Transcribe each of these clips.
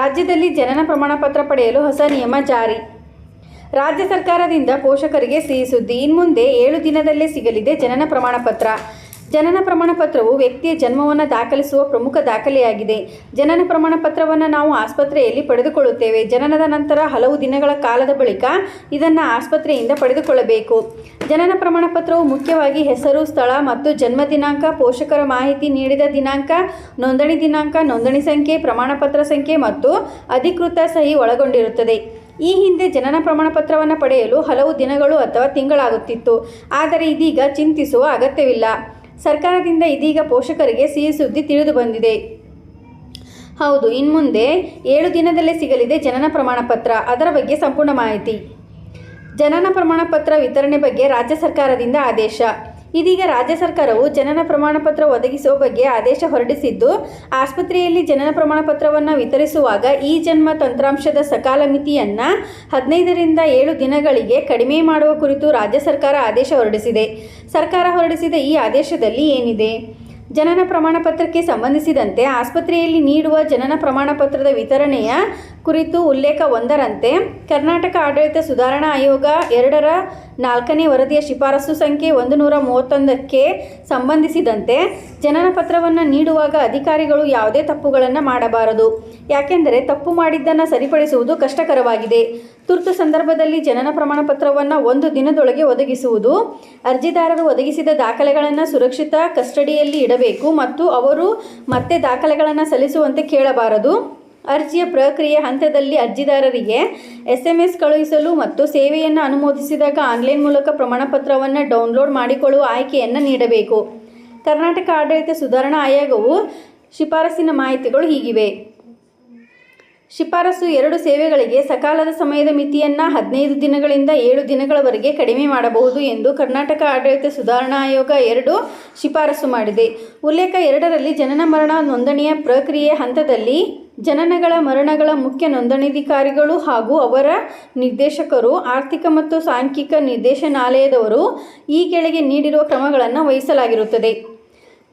ರಾಜ್ಯದಲ್ಲಿ ಜನನ ಪ್ರಮಾಣ ಪತ್ರ ಪಡೆಯಲು ಹೊಸ ನಿಯಮ ಜಾರಿ. ರಾಜ್ಯ ಸರ್ಕಾರದಿಂದ ಪೋಷಕರಿಗೆ ಸಿಹಿ ಸುದ್ದಿ. ಇನ್ಮುಂದೆ ಏಳು ದಿನದಲ್ಲೇ ಸಿಗಲಿದೆ ಜನನ ಪ್ರಮಾಣ ಪತ್ರ. ಜನನ ಪ್ರಮಾಣ ಪತ್ರವು ವ್ಯಕ್ತಿಯ ಜನ್ಮವನ್ನು ದಾಖಲಿಸುವ ಪ್ರಮುಖ ದಾಖಲೆಯಾಗಿದೆ. ಜನನ ಪ್ರಮಾಣ ಪತ್ರವನ್ನು ನಾವು ಆಸ್ಪತ್ರೆಯಲ್ಲಿ ಪಡೆದುಕೊಳ್ಳುತ್ತೇವೆ. ಜನನದ ನಂತರ ಹಲವು ದಿನಗಳ ಕಾಲದ ಬಳಿಕ ಇದನ್ನು ಆಸ್ಪತ್ರೆಯಿಂದ ಪಡೆದುಕೊಳ್ಳಬೇಕು. ಜನನ ಪ್ರಮಾಣ ಪತ್ರವು ಮುಖ್ಯವಾಗಿ ಹೆಸರು, ಸ್ಥಳ ಮತ್ತು ಜನ್ಮ ದಿನಾಂಕ, ಪೋಷಕರ ಮಾಹಿತಿ ನೀಡಿದ ದಿನಾಂಕ, ನೋಂದಣಿ ದಿನಾಂಕ, ನೋಂದಣಿ ಸಂಖ್ಯೆ ಪ್ರಮಾಣ ಪತ್ರ ಸಂಖ್ಯೆ ಮತ್ತು ಅಧಿಕೃತ ಸಹಿ ಒಳಗೊಂಡಿರುತ್ತದೆ. ಈ ಹಿಂದೆ ಜನನ ಪ್ರಮಾಣ ಪತ್ರವನ್ನು ಪಡೆಯಲು ಹಲವು ದಿನಗಳು ಅಥವಾ ತಿಂಗಳಾಗುತ್ತಿತ್ತು. ಆದರೆ ಇದೀಗ ಚಿಂತಿಸುವ ಅಗತ್ಯವಿಲ್ಲ. ಸರ್ಕಾರದಿಂದ ಇದೀಗ ಪೋಷಕರಿಗೆ ಸಿಹಿ ಸುದ್ದಿ ತಿಳಿದು ಬಂದಿದೆ. ಹೌದು, ಇನ್ಮುಂದೆ ಏಳು ದಿನದಲ್ಲೇ ಸಿಗಲಿದೆ ಜನನ ಪ್ರಮಾಣ ಪತ್ರ. ಅದರ ಬಗ್ಗೆ ಸಂಪೂರ್ಣ ಮಾಹಿತಿ. ಜನನ ಪ್ರಮಾಣ ಪತ್ರ ವಿತರಣೆ ಬಗ್ಗೆ ರಾಜ್ಯ ಸರ್ಕಾರದಿಂದ ಆದೇಶ. ಇದೀಗ ರಾಜ್ಯ ಸರ್ಕಾರವು ಜನನ ಪ್ರಮಾಣ ಪತ್ರ ಒದಗಿಸುವ ಬಗ್ಗೆ ಆದೇಶ ಹೊರಡಿಸಿದ್ದು, ಆಸ್ಪತ್ರೆಯಲ್ಲಿ ಜನನ ಪ್ರಮಾಣ ಪತ್ರವನ್ನು ವಿತರಿಸುವಾಗ ಈ ಜನ್ಮ ತಂತ್ರಾಂಶದ ಸಕಾಲ ಮಿತಿಯನ್ನು ಹದಿನೈದರಿಂದ ಏಳು ದಿನಗಳಿಗೆ ಕಡಿಮೆ ಮಾಡುವ ಕುರಿತು ರಾಜ್ಯ ಸರ್ಕಾರ ಆದೇಶ ಹೊರಡಿಸಿದೆ. ಸರ್ಕಾರ ಹೊರಡಿಸಿದ ಈ ಆದೇಶದಲ್ಲಿ ಏನಿದೆ? ಜನನ ಪ್ರಮಾಣ ಪತ್ರಕ್ಕೆ ಸಂಬಂಧಿಸಿದಂತೆ ಆಸ್ಪತ್ರೆಯಲ್ಲಿ ನೀಡುವ ಜನನ ಪ್ರಮಾಣ ಪತ್ರದ ವಿತರಣೆಯ ಕುರಿತು ಉಲ್ಲೇಖ ಒಂದರಂತೆ, ಕರ್ನಾಟಕ ಆಡಳಿತ ಸುಧಾರಣಾ ಆಯೋಗ ಎರಡರ ನಾಲ್ಕನೇ ವರದಿಯ ಶಿಫಾರಸು ಸಂಖ್ಯೆ ಒಂದು ನೂರ ಮೂವತ್ತೊಂದಕ್ಕೆ ಸಂಬಂಧಿಸಿದಂತೆ ಜನನ ಪತ್ರವನ್ನು ನೀಡುವಾಗ ಅಧಿಕಾರಿಗಳು ಯಾವುದೇ ತಪ್ಪುಗಳನ್ನು ಮಾಡಬಾರದು. ಯಾಕೆಂದರೆ ತಪ್ಪು ಮಾಡಿದ್ದನ್ನು ಸರಿಪಡಿಸುವುದು ಕಷ್ಟಕರವಾಗಿದೆ. ತುರ್ತು ಸಂದರ್ಭದಲ್ಲಿ ಜನನ ಪ್ರಮಾಣ ಪತ್ರವನ್ನು ಒಂದು ದಿನದೊಳಗೆ ಒದಗಿಸುವುದು, ಅರ್ಜಿದಾರರು ಒದಗಿಸಿದ ದಾಖಲೆಗಳನ್ನು ಸುರಕ್ಷಿತ ಕಸ್ಟಡಿಯಲ್ಲಿ ಇಡಬೇಕು ಮತ್ತು ಅವರು ಮತ್ತೆ ದಾಖಲೆಗಳನ್ನು ಸಲ್ಲಿಸುವಂತೆ ಕೇಳಬಾರದು. ಅರ್ಜಿಯ ಪ್ರಕ್ರಿಯೆ ಹಂತದಲ್ಲಿ ಅರ್ಜಿದಾರರಿಗೆ ಎಸ್ ಎಂ ಎಸ್ ಕಳುಹಿಸಲು ಮತ್ತು ಸೇವೆಯನ್ನು ಅನುಮೋದಿಸಿದಾಗ ಆನ್ಲೈನ್ ಮೂಲಕ ಪ್ರಮಾಣಪತ್ರವನ್ನು ಡೌನ್ಲೋಡ್ ಮಾಡಿಕೊಳ್ಳುವ ಆಯ್ಕೆಯನ್ನು ನೀಡಬೇಕು. ಕರ್ನಾಟಕ ಆಡಳಿತ ಸುಧಾರಣಾ ಆಯೋಗವು ಶಿಫಾರಸಿನ ಮಾಹಿತಿಗಳು ಹೀಗಿವೆ. ಶಿಫಾರಸು ಎರಡು ಸೇವೆಗಳಿಗೆ ಸಕಾಲದ ಸಮಯದ ಮಿತಿಯನ್ನು ಹದಿನೈದು ದಿನಗಳಿಂದ ಏಳು ದಿನಗಳವರೆಗೆ ಕಡಿಮೆ ಮಾಡಬಹುದು ಎಂದು ಕರ್ನಾಟಕ ಆಡಳಿತ ಸುಧಾರಣಾ ಆಯೋಗ ಎರಡು ಶಿಫಾರಸು ಮಾಡಿದೆ. ಉಲ್ಲೇಖ ಎರಡರಲ್ಲಿ ಜನನ ಮರಣ ನೋಂದಣಿಯ ಪ್ರಕ್ರಿಯೆ ಹಂತದಲ್ಲಿ ಜನನಗಳ ಮರಣಗಳ ಮುಖ್ಯ ನೋಂದಣಾಧಿಕಾರಿಗಳು ಹಾಗೂ ಅವರ ನಿರ್ದೇಶಕರು, ಆರ್ಥಿಕ ಮತ್ತು ಸಾಂಖ್ಯಿಕ ನಿರ್ದೇಶನಾಲಯದವರು ಈ ಕೆಳಗೆ ನೀಡಿರುವ ಕ್ರಮಗಳನ್ನು ವಹಿಸಲಾಗಿರುತ್ತದೆ.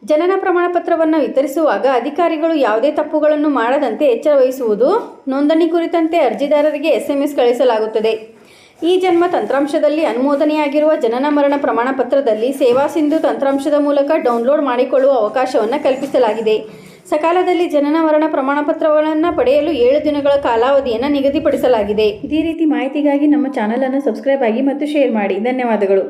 ಜನನ ಪ್ರಮಾಣ ಪತ್ರವನ್ನು ವಿತರಿಸುವಾಗ ಅಧಿಕಾರಿಗಳು ಯಾವುದೇ ತಪ್ಪುಗಳನ್ನು ಮಾಡದಂತೆ ಎಚ್ಚರ ವಹಿಸುವುದು, ನೋಂದಣಿ ಕುರಿತಂತೆ ಅರ್ಜಿದಾರರಿಗೆ ಎಸ್ಎಂಎಸ್ ಕಳಿಸಲಾಗುತ್ತದೆ. ಈ ಜನ್ಮ ತಂತ್ರಾಂಶದಲ್ಲಿ ಅನುಮೋದನೆಯಾಗಿರುವ ಜನನ ಮರಣ ಪ್ರಮಾಣ ಪತ್ರದಲ್ಲಿ ಸೇವಾ ಸಿಂಧು ತಂತ್ರಾಂಶದ ಮೂಲಕ ಡೌನ್ಲೋಡ್ ಮಾಡಿಕೊಳ್ಳುವ ಅವಕಾಶವನ್ನು ಕಲ್ಪಿಸಲಾಗಿದೆ. ಸಕಾಲದಲ್ಲಿ ಜನನ ಮರಣ ಪ್ರಮಾಣ ಪತ್ರಗಳನ್ನು ಪಡೆಯಲು ಏಳು ದಿನಗಳ ಕಾಲಾವಧಿಯನ್ನು ನಿಗದಿಪಡಿಸಲಾಗಿದೆ. ಇದೇ ರೀತಿ ಮಾಹಿತಿಗಾಗಿ ನಮ್ಮ ಚಾನಲನ್ನು ಸಬ್ಸ್ಕ್ರೈಬ್ ಆಗಿ ಮತ್ತು ಶೇರ್ ಮಾಡಿ. ಧನ್ಯವಾದಗಳು.